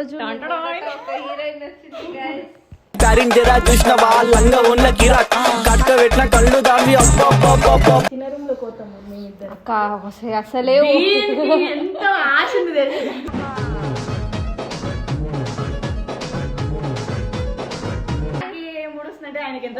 రోజు హీరోయిన్ వచ్చింది guys. కరింజరా చూసిన వాళ్ళంగా ఉన్న కిరాక్. కట్క పెట్టిన కళ్ళు అక్క అసలు- ఎంత ఆశ ఆయనకి ఎంత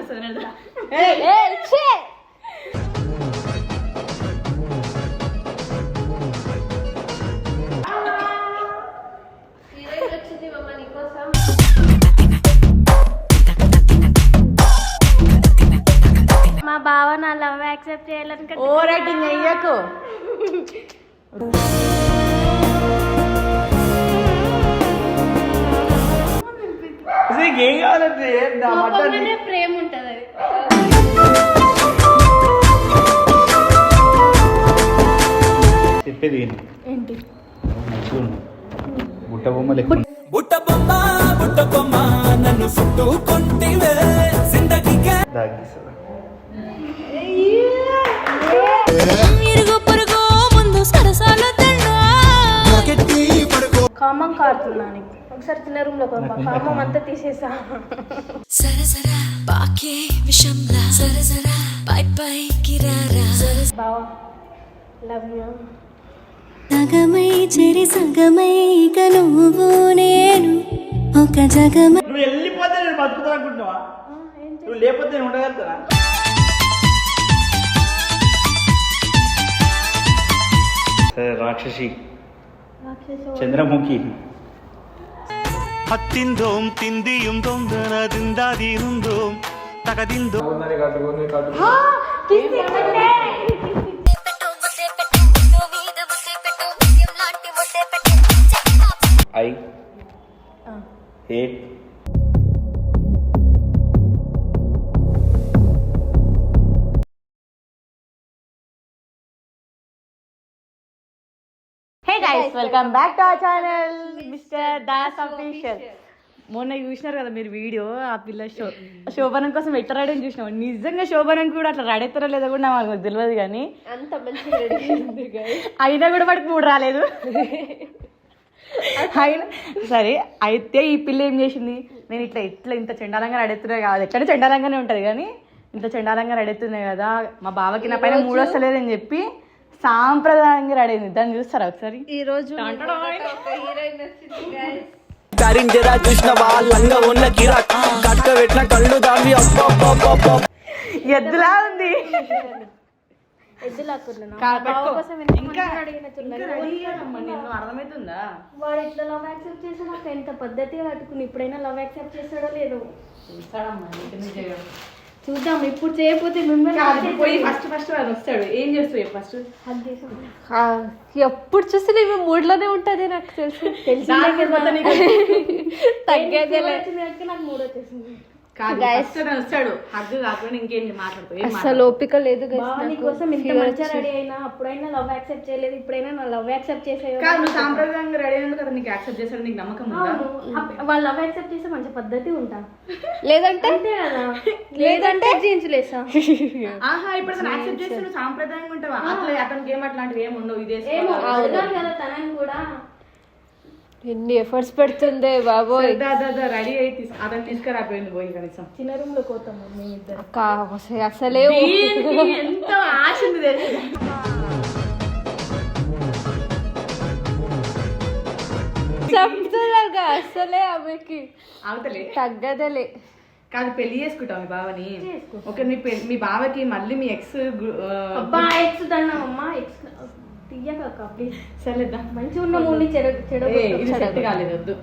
మా బావ నా లవ్ యాక్సెప్ట్ చేయాలని ఓ రేటింగ్ అయ్యకు ఏం కావాలంటే నా మటన్ కోపంలోనే ప్రేమ ఉంటది అది. చెప్పేది ఏంటి. బుట్ట బొమ్మ లెక్క బుట్ట బొమ్మ బుట్ట బొమ్మ నన్ను చుట్టుకుంటివే జిందగీకే ఇరుగు పొరుగు ముందు సరసాల కామం కారుతున్నా నీకు ఒకసారి చిన్న రూమ్లో కామం అంతా తీసేసా. సరసరా పాకే విషంలా. సరసరా పై పై కిరారా. బావా లవ్ యూ సగమై చెరి సగమై ఇక నువ్వు నేను ఒక జగమై నువ్వు వెళ్ళిపోతే నేను బతుకుతా అనుకుంటున్నావా నువ్వు లేకపోతే నేను ఉండగలుగుతానా సరే రాక్షసి Chandramukhi ಹತ್ತಿಂದೋಂ ತಿಂದಿಯುಂ ದೊಂದನ ದಿಂದಾದಿರುಂದೋಂ ತಗದಿಂದೋ I hate hey guys welcome back to our channel mister Das official మొన్న చూసినారు కదా మీరు వీడియో ఆ పిల్ల షో శోభనం కోసం ఎట్లా రెడీ అని చూసినాం. నిజంగా శోభనం కూడా అట్లా రెడీ అవుతారో లేదో కూడా నాకు తెలియదు కానీ అంత guys. అయినా కూడా వాడికి మూడు రాలేదు. అయినా సరే అయితే ఈ పిల్ల ఏం చేసింది? నేను ఇట్లా ఇట్లా ఇంత చెండాలంగా రెడెత్తున్నాయి కాదు ఎట్లా చెండాలంగానే ఉంటుంది కానీ ఇంత చెండాలంగా రెడెత్తున్నాయి కదా మా బావకి నా పైన మూడు వస్తలేదని చెప్పి సాంప్రదాయంగా రెడీ అయింది దాన్ని చూస్తారా ఒకసారి? ఈ రోజు ఎద్దులా ఉంది? అర్థమవుతుందా? వాడు ఇట్లా లవ్ యాక్సెప్ట్ చేసాడు నాకు ఎంత పద్ధతిగా కట్టుకుని ఇప్పుడైనా లవ్ యాక్సెప్ట్ చేస్తాడో లేదో. చూద్దాం ఇప్పుడు చేయకపోతే మిమ్మల్ని పోయి ఫస్ట్ ఫస్ట్ వాడు వస్తాడు. ఏం చేస్తావు ఫస్ట్ హగ్ చేసాం ఎప్పుడు చూసి మేము మూడ్లోనే ఉంటది నాకు తెలుసు. తగ్గేదే నాకు మూడు వచ్చేసింది అసలు ఓపిక లేదు. నీకోసం ఇంత మంచిగా రెడీ అయినా అప్పుడైనా లవ్ యాక్సెప్ట్ చేయలేదు ఇప్పుడైనా నా లవ్ యాక్సెప్ట్ చేసేయో కాదు నువ్వు సాంప్రదాయంగా రెడీ అయినందుకు కదా నీకు యాక్సెప్ట్ చేస్తాడు నీకు నమ్మకం ఉందా? వాళ్ళు లవ్ యాక్సెప్ట్ చేస్తే మంచి పద్ధతి ఉంటా. లేదంటే? అంతే కదా? లేదంటే? జీన్స్ లేసా ఆహా ఇప్పుడు అసలు యాక్సెప్ట్ చేస్తే నువ్వు సాంప్రదాయంగా ఉంటావా? అట్లా అతనికి ఏం అట్లాంటివి ఏమి ఉండవు ఇదే ఏమో కదా తనని కూడా. ఎన్ని ఎఫర్ట్స్ పెడుతుందే బాబోయ్. రెడీ అయి తీసు అతను తీసుకురాపోయింది పోయి కనీసం. చిన్న రూమ్లో పోతాము మీ ఇద్దరు. అక్క అసలు- ఎంత ఆశ ఉంది తెలుసు? అసలే ఆమెకి. అవతలే. తగ్గదలే. కాదు పెళ్ళి చేసుకుంటావు మీ బావని. ఓకే మీ పె- మీ బావకి మళ్ళీ మీ ఎక్స్ అబ్బా ఎక్స్ దండమ్మా ఎక్స్ తీయక ప్లీజ్ సరేదా మంచిగా ఉన్న మూడు చెడు చెడు ఇది సెట్ కాలేదు వద్దు.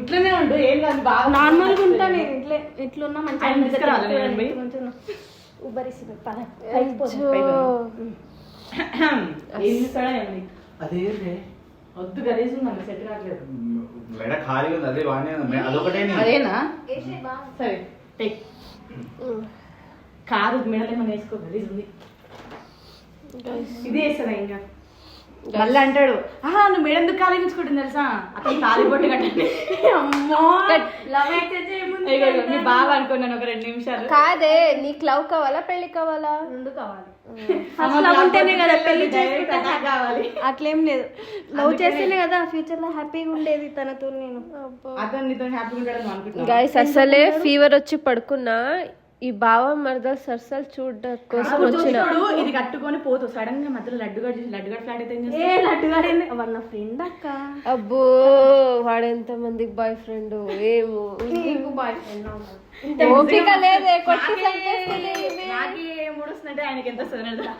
ఇట్లనే ఉండు ఏం కాదు బాగా నార్మల్గా ఉంటా నేను ఇట్లే ఇట్లున్నా మంచిగా ఏమని అదే వద్దు గలీజ్ ఉందండి సెట్ కావట్లేదు. మెడ ఖాళీ ఉంది అదే బాగానే అదొకటే అదేనా? సరే టేక్. కారు మెడలు ఏమైనా వేసుకో గలీజ్ ఉంది. ఇది వేస్తాడా ఇంకా? మళ్ళీ అంటాడు ఆహా నువ్వు మెడ ఎందుకు ఖాళీ ఉంచుకుంటుంది తెలుసా? అతను తాలి బొట్టు కట్టండి. అమ్మో లవ్ ఇదిగో, మీ బావ అనుకున్నాను ఒక రెండు నిమిషాలు. కాదే నీకు లవ్ కావాలా పెళ్ళి కావాలా? రెండు కావాలి. ఉంటేనే కదా పెళ్ళి అట్లేం లేదు. లవ్ చేస్తేనే కదా ఫ్యూచర్లో హ్యాపీగా ఉండేది తనతో నేను. అతను నీతో హ్యాపీగా ఉంటాడని అనుకుంటున్నా గాయస్ అసలే ఫీవర్ వచ్చి పడుకున్నా ఈ బావ మరదలు సరసలు చూడడం కోసం వచ్చిన చూడు ఇది కట్టుకొని పోతూ సడన్గా మధ్యలో లడ్డుగా చూసి లడ్డుగా ఫ్లాట్ అయితే ఏం చేస్తావు? ఏ లడ్డుగాడేంది వాళ్ళ ఫ్రెండ్ అక్క? అబ్బో వాడు ఎంత మందికి బాయ్ ఫ్రెండ్ ఏమో. నీకు బాయ్ ఫ్రెండ్ ఓపిక లేదే కొట్టి నాకు ఆయనకి ఎంత తెలుసా?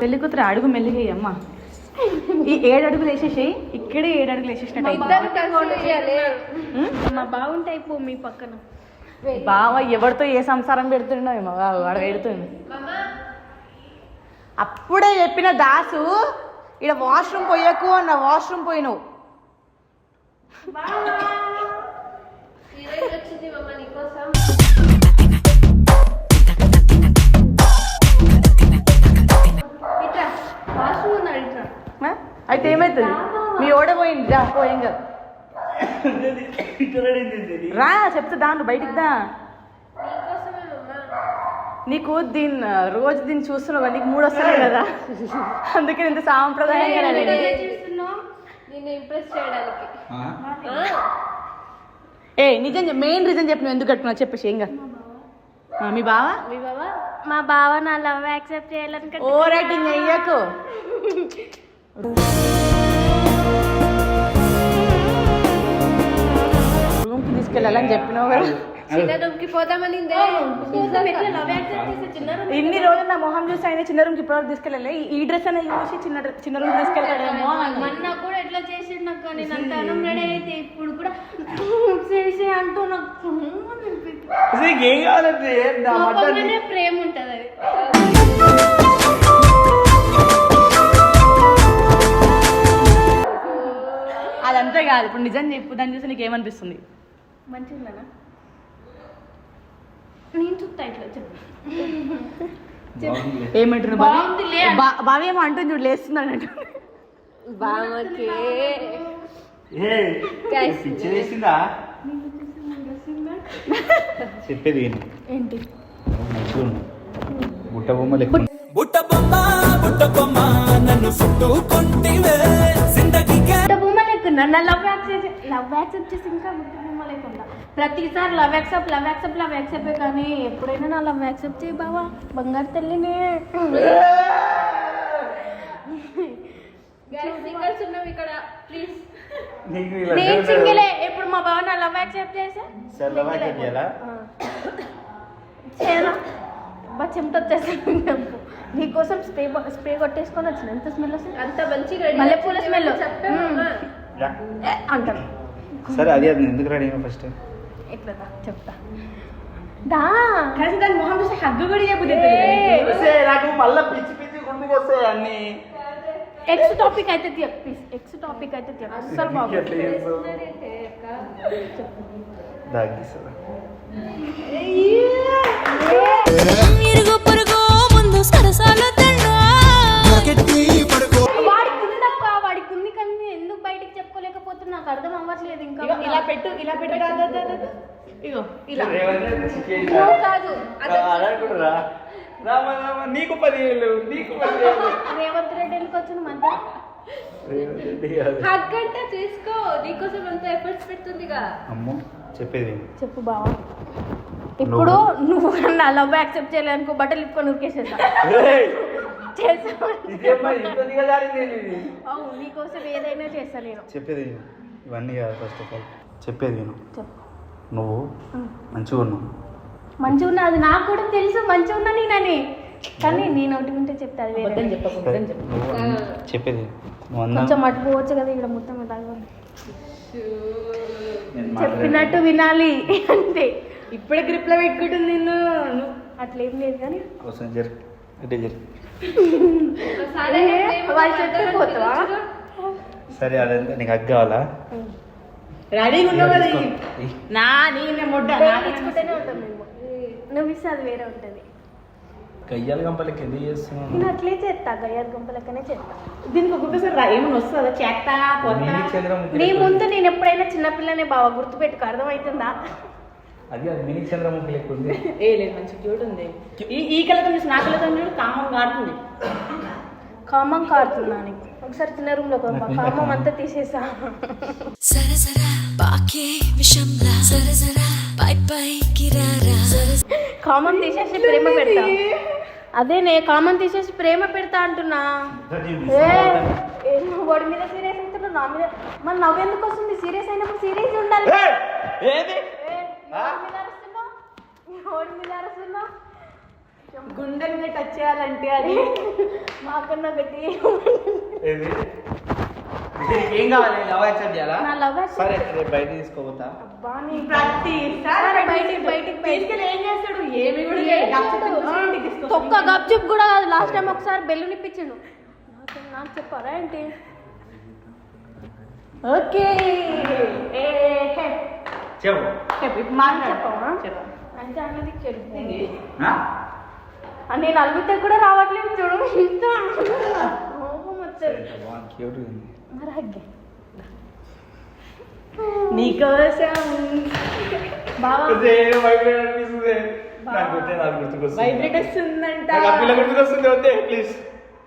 పెళ్ళి కూతురు అడుగు మెల్లిగా అమ్మ. ఈ ఏడు అడుగులు వేసేసి ఇక్కడే ఏడు అడుగులు వేసేసినట్టు ఇద్దరు కలిసి చేయాలి. మా బాగుంటే అయిపో మీ పక్కన. బావ ఎవరితో ఏ సంసారం పెడుతుండో ఏమో వాడు పెడుతుంది అప్పుడే చెప్పిన దాసు ఇక్కడ వాష్రూమ్ పోయకు అన్న వాష్రూమ్ పోయినావు. వాష్రూమ్ ఉన్నాడు? అయితే ఏమవుతుంది మీ ఓడ పోయింది రా పోయింది రా చెప్తా దాంట్లో బయటికి దా. నీకు దీన్ని రోజు దీన్ని చూస్తున్నావు? నీకు మూడు వస్తలే కదా. అందుకే ఇంత సాంప్రదాయంగా ఏ నిజం మెయిన్ రీజన్ చెప్పి నువ్వు ఎందుకు కట్టుకున్నావు? చెప్పేసి ఏం కాదు. మీ బావ? మీ బావ? మా బావ నా లవ్ యాక్సెప్ట్ చేయాలని ఓ రేటింగ్ అయ్యాకు రూమ్కి తీసుకెళ్ళాలని చెప్పినావు కదా. ఇన్ని రోజులు నా మొహం చూసి ఆయన చిన్న రూమ్కి ఇప్పటివరకు తీసుకెళ్ళలే. ఈ- డ్రెస్ అనేది చూసి చిన్న చిన్న రూమ్. మొన్న కూడా ఎట్లా చేసిండు నాకు? నేను అంత అన్నం రెడీ అయితే ఇప్పుడు కూడా చేసి అంటూ నాకు ఏం కావాలంటే ప్రేమ ఉంటది అది. అదంతే కాదు ఇప్పుడు నిజం చెప్పు దాన్ని చూసి నీకు ఏమనిపిస్తుంది? మంచిగా ఉందనా నేను చూస్తా ఇట్లా చెప్పు. ఏమంటున్నావు బాగుందిలే బావి ఏమో అంటుంది చూడు ఏ Guys. పిచ్చి వేసిందా చెప్పేది విను. ఏంటి? నువ్వు మంచిగా ఉన్నావు. బుట్ట బుట్ట బొమ్మ బుట్ట బొమ్మ నన్ను చుట్టుకుంటివే. జిందగీకే బుట్ట లేకుండా నా లవ్ యాక్సెప్ట్ లవ్ యాక్సెప్ట్ చేసి ఇంకా లేకుండా. ప్రతిసారి love accept love accept love accept కానీ ఎప్పుడైనా నా లవ్ యాక్సెప్ట్ చేయి బావా. బంగారు తల్లినే. ఇక్కడ ప్లీజ్ నేను. సింగిలే. ఇప్పుడు మా బావ నా లవ్ యాక్సెప్ట్ చేసా. సరే లవ్ యాక్సెప్ట్ చేయాలా? చేయరా బా చెమట వచ్చేస్తాను చెప్పు నీకోసం స్ప్రే స్ప్రే కొట్టేసుకొని వచ్చిన. ఎంత స్మెల్ వస్తుంది? అంత మంచిగా మల్లెపూల స్మెల్. రా. అంటారు సరే అది అది ఎందుకు రెడీ ఫస్ట్ ఎట్లా చెప్తా. దా. కలిసి దాని మొహం చూసి హగ్గు కూడా చెప్పు నాకు మళ్ళీ పిచ్చి పిచ్చి గుండుకు వస్తాయి అన్ని. ఎక్స్ టాపిక్ అయితే చెప్పు ప్లీజ్ ఎక్స్ టాపిక్ అయితే చెప్పు అస్సలు పొరుగు ముందు సరసాలు తండ్రా చెప్పుకోలేకపోతున్నా నాకు అర్థం అవ్వట్లేదు ఇంకా ఇలా పెట్టు ఇలా పెట్టు. ఇగో ఇలా. కాదు. రామ రామ నీకు పదివేలు నీకు పదివేలు రేవంత్ రెడ్డి వెళ్ళి వచ్చిన మధ్య రేవంత్ రెడ్డి కాదు. హగ్ అంటే తీసుకో నీకోసం అంత ఎఫర్ట్స్ పెడుతుందిగా. అమ్మో చెప్పేది. చెప్పు బావా. ఇప్పుడు నువ్వు నా లవ్ యాక్సెప్ట్ చేయలేదు అనుకో బట్టలు ఇప్పుకొని ఉరికేసేసా అవును నీకోసం ఏదైనా చేస్తా నేను చెప్పేది విను. ఇవన్నీ కాదు ఫస్ట్ ఆఫ్ ఆల్ చెప్పేది విను. చెప్పు. నువ్వు మంచిగా ఉన్నావు. మంచిగా ఉన్నా అది నాకు కూడా తెలుసు మంచిగా ఉన్నా నేనని. కానీ నేను ఒకటి ఉంటే చెప్తే అది వేరే చెప్పేది కొంచెం అందా మట్టుకోవచ్చు కదా ఇక్కడ మొత్తం ఇలాగ నేను. చెప్పినట్టు వినాలి అంతే. ఇప్పుడే గ్రిప్లో పెట్టుకుంటుంది నిన్ను. నువ్వు అట్లేం లేదు కానీ. సరే అదంతా నీకు హగ్ కావాలా? రెడీగా ఉన్నావు కదా. నా నీ మొడ్డ నువ్వు ఇస్తే అది వేరే ఉంటుంది. కయ్యాల గంపలకి ఎందుకు చేస్తున్నాను నేను అట్లే చేస్తా గయ్యారు గుంపలకనే చేస్తా. దీనికి ఒక్కొక్కసారి రా- ఏమైనా వస్తుందా? చేస్తా నీ ముందు నేను ఎప్పుడైనా చిన్నపిల్లనే బావ గుర్తుపెట్టుకో అర్థమవుతుందా? అది అది మినీ చంద్రముఖి లెక్క ఉంది. ఏ లేదు మంచి క్యూట్ ఉంది. ఈ ఈ కళ్ళతో చూసి నా కళ్ళతో చూడు కామం కాడుతుంది. కామం నీకు? ఒకసారి చిన్న రూమ్లో కామం అంతా తీసేసా. సరసరా పాకే విషంలా. సరసరా పై పై కిరారా. కామం తీసేసి ప్రేమ పెడతా. అదే నే కామం తీసేసి ప్రేమ పెడతా అంటున్నా. వాడి మీద సీరియస్ అవుతున్నావు నా మీద మరి నవ్వెందుకు వస్తుంది? సీరియస్ అయినప్పుడు సీరియస్ ఉండాలి. ఏది ఏ, ఎవరి మీద అరుస్తున్నావు? ఎవరి మీద అరుస్తున్నావు? గుండె మీద టచ్ చేయాలంటే అది మాకన్నా గట్టి ఏది? ఏం కావాలి? లవ్ యాక్సెప్ట్ చేయాలా? నా లవ్ యాక్సెప్ట్ సరే రేపు బయట తీసుకోపోతా అబ్బా నీ ప్రతిసారి బయటికి బయటికి తీసుకెళ్ళి ఏం చేస్తాడు? ఏమి కూడా చేయడు. గప్చుప్ కూడా కాదు. లాస్ట్ టైం ఒకసారి బెల్లుని ఇప్పించిండు నాకు నాకు చెప్పారా ఏంటి? ఓకే. ఏ హే. చెప్పు. చెప్పు ఇప్పుడు? చెప్పు. అంటే అన్నది ఆ? నేను అలుగుతే కూడా రావట్లేదు చూడు. ఇంత కోపం వచ్చేది. నీకోసం. గుర్తుకొస్తుంది. వైబ్రేట్ వస్తుందంట. గుర్తుకొస్తుంది, వద్దే.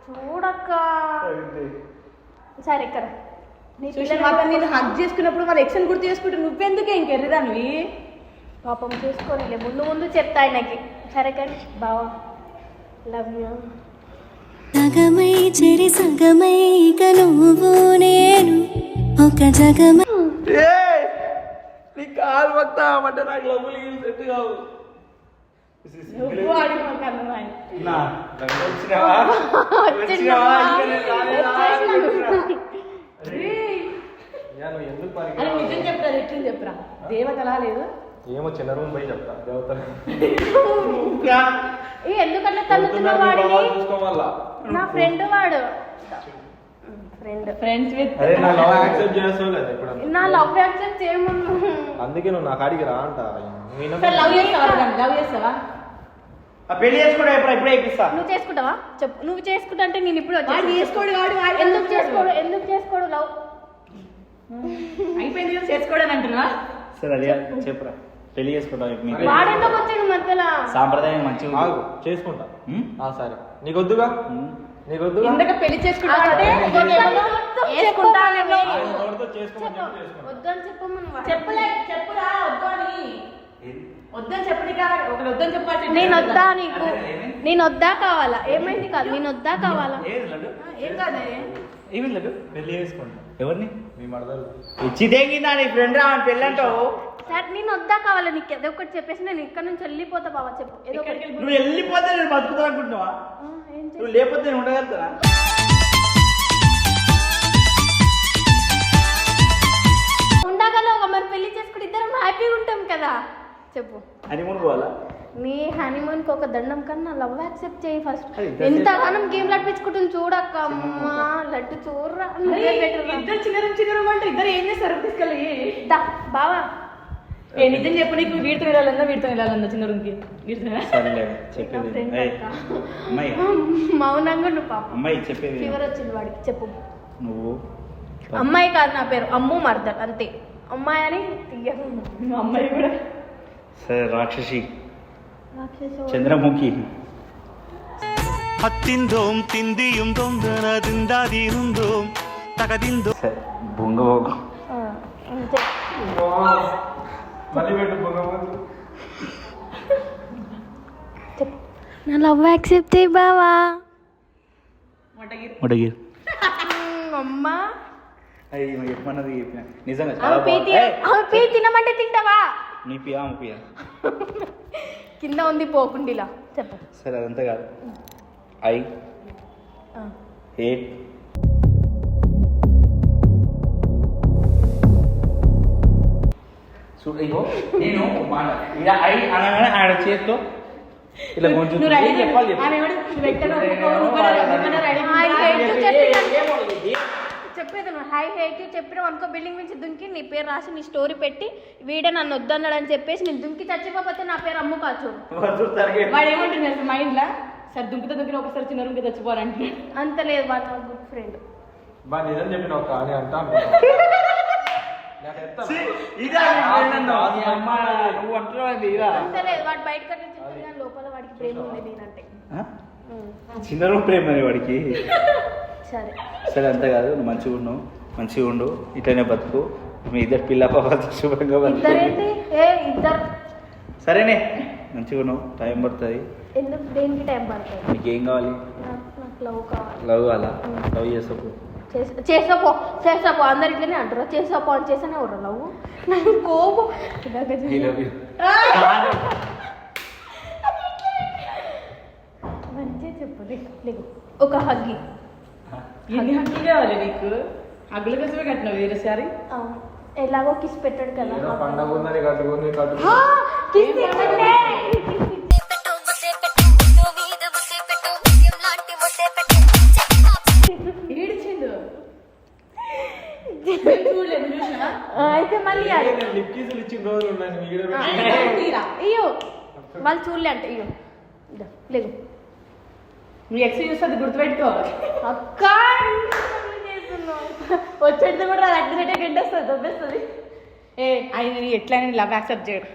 చూడక్క. సరే ఇక్కడ. నీ చూసి పిల్లలు మాత్రం నేను హగ్ చేసుకున్నప్పుడు వాళ్ళ ఎక్షన్ గుర్తు చేసుకుంటే నువ్వెందుకే ఇంకెర్రిదానివి పాపం చూసుకోనిలే. ముందు ముందు చెప్తా ఆయనకి. సరే కానీ బావా లవ్ యూ సగమై చెరి సగమై ఇక నువ్వు నేను ఒక జగమై ఏయ్, నీ కాలు మొత్తం అంటే నాకు లవ్వులు గీలు సెట్ కావు. వచ్చినావా? అని నిజం చెప్తా ఎట్లు చెప్పురా దేవతలా లేదు? ఏమో చిన్న రూమ్ పోయి చెప్తా దేవత ఏ ఎందుకట్లా తల్లుతున్నావు వాడిని? చూసుకోవాలా? నా ఫ్రెండ్ వాడు. ఫ్రెండ్. ఫ్రెండ్స్ విత్ అరే నా లవ్ యాక్సెప్ట్ చేస్తావు కదా ఇప్పుడు నా లవ్ యాక్సెప్ట్ చేయమను. అందుకే నువ్వు నా కాడికి రా అంట లవ్ చేస్తావా లవ్ చేస్తావా? ఆ పెళ్ళి చేసుకుంటా ఇప్పుడు ఇప్పుడే ఇప్పిస్తా. నువ్వు చేసుకుంటావా? చెప్పు. నువ్వు చేసుకుంటా అంటే నేను ఇప్పుడు వాడు వచ్చేసి చేసుకోడు ఎందుకు చేసుకోడు? ఎందుకు చేసుకోడు లవ్? అయిపోయింది కదా? చేసుకోవడం అంటున్నా సరే అదే చెప్పురా. పెళ్ళి చేసుకుంటాం ఇప్పుడు మీకు వాడెందుకు వచ్చాడు మధ్యలో? సాంప్రదాయం మంచిగా ఆగు. చేసుకుంటా? ఆ సరే. నీకొద్దుగా? ఇందాక పెళ్ళి చేసుకుంటా. అంటే చేసుకుంటా అని ఆయన నోటితో చేసుకోమని చెప్పి. చేసుకో. వద్దని చెప్పమను వాడు. చెప్పులే చెప్పురా వద్దు అని. వద్దని చెప్పని కాదు ఒకరు వద్దని చెప్పాలి నేను వద్దా నీకు? నేను వద్దా కావాలా? ఏమైంది కాదు? నేను వద్దా కావాలా? ఏం కాదు? ఏమి లడ్డు? పెళ్ళి చేసుకుంటాం. ఎవరిని? మీ మడదలు ఇచ్చి తెంగిందా నీ ఫ్రెండ్ రా పెళ్ళి అంటావు సరే నేను వద్దా కావాలా నీకు? ఏదో ఒకటి చెప్పేసి నేను ఇక్కడ నుంచి వెళ్ళిపోతా బావా చెప్పు. ఏదో ఒకటి. నువ్వు వెళ్ళిపోతే నేను బతుకుతా అనుకుంటున్నావా? ఆ, ఏం నువ్వు లేకపోతే నేను ఉండగలుగుతానా? ఉండగలవు? మరి పెళ్ళి చేసుకుంటే ఇద్దరం హ్యాపీగా ఉంటాం కదా. చెప్పు. అని మును పోవాలా? నీ హనీమూన్కి ఒక దండం కన్నా లవ్ యాక్సెప్ట్ చేయి ఫస్ట్ ఎంతగానం గేమ్ నడిపించుకుంటుంది చూడక్క అమ్మా లడ్డు చూడరా. ఇద్దరు చిన్న చిన్న అంటే ఇద్దరు ఏం చేస్తారు? తీసుకెళ్ళి. బావా. ఏ నిజం చెప్పు నీకు వీడితో వెళ్ళాలన్నా వీడితో వెళ్ళాలన్నా చిన్న రూమ్కి? మౌనంగా నువ్వు పాప. అమ్మాయి చెప్పేది ఫీవర్ వచ్చింది వాడికి చెప్పు. నువ్వు. అమ్మాయి కాదు నా పేరు అమ్ము మర్దల్ అంతే. అమ్మాయి అని అమ్మాయి కూడా. సరే రాక్షసి. చంద్రముఖి ಹತ್ತಿಂದೋಂ ತಿಂದಿಯುಂ ದೊಂದನ ದಿಂದಾದಿರುಂದೋಂ ತಗದಿಂದೋ సరే బొంగ అంతే మళ్ళీ పెట్టు పొగ ముందు. నా లవ్ యాక్సెప్ట్ చేయి బావా ముడగిరి అమ్మా అది ఈమె చెప్పమన్నది చెప్పిన నిజంగా ఆమె చాలా పీతి బాగుంది. ఏయ్, ఆమె పీ తినమంటే తింటావా నీ పియా ఆమె పియా కింద ఉంది పోకుండిలా. చెప్పు. సరే అదంతా కాదు. ఐ. హేట్ చూడు ఇగో నేను మాట ఇలా ఐ అనగానే ఆడ చేత్తో ఇలా కొంచెం నువ్వు రెడీ చెప్పాలి ఎవడు? నువ్వు రెడీ చెప్పేది నువ్వు హై హేట్ చెప్పిన అనుకో బిల్డింగ్ నుంచి దుంకి నీ పేరు రాసి నీ స్టోరీ పెట్టి వీడే నన్ను వద్దన్నాడు అని చెప్పేసి నేను దుంకి చచ్చిపోతే నా పేరు అమ్ము తరగే. వాడు ఏమంటున్నాడు మైండ్ లా సరే దుంకితే దుంకిన ఒకసారి చిన్న రూమ్కి తెచ్చిపోరంటున్నాడు అంత లేదు వాడు గుడ్ ఫ్రెండ్ బా నిజం చెప్పిన ఒక అని నువ్వు అంటున్నావు ఇదా వాడు లోపల వాడికి ప్రేమ ఉంది నేనంటే. చిన్న రూమ్ ప్రేమ వాడికి. సరే. సరే అంతే కాదు నువ్వు మంచిగా ఉన్నావు మంచిగా ఉండు ఇట్లనే బతుకు. మీ ఇద్దరు పిల్ల పాప శుభ్రంగా బతుకు. ఇద్దరేంటి? ఏ ఇద్దరు. సరేనే మంచిగా ఉన్నావు టైం పడుతుంది. ఎందుకు? దేనికి టైం పడుతుంది? నీకు ఏం కావాలి? నాకు నాకు లవ్ కావాలి. లవ్ కావాలా? లవ్ చేసుకో. చేసా చేసాపో చేసాపో. అందరు ఇట్లనే అంటారు. చేసాపో అని చేసానే ఎవరు లవ్? నాకు కోపం. మంచిగా చెప్పు లేకు. ఒక హగ్గి ఎన్ని హక్కులు కావాలి నీకు? హగ్గుల కోసమే కట్టినావు వేరే సారి అవును. ఎలాగో కిస్ పెట్టాడు కదా. ఏదో పండగ ఉందని కట్టుకొని కట్టు ఆ, kiss ఇవ్వండి. పెట్టు ముద్దే పెట్టు ముద్దు మీద ముద్దే పెట్టు ముత్యం లాంటి ముద్దే పెట్టు ఏడిచిండు మేము చూడలేదు చూసినా ఆ, అయితే మళ్ళీ అది లిప్ కిసులు ఇచ్చిన రోజులు. ఇయ్యో వాళ్ళు చూడలే అంటే ఇయ్యో. ఇదో, లేకు మీ ఎక్స్ చూస్తే అది గుర్తుపెట్టుకో. అక్క వచ్చేది కూడా అది అడ్డు గంటేస్తుంది దొబ్బేస్తుంది ఏ ఆయన ఎట్లయినా లవ్ యాక్సెప్ట్ చేయడు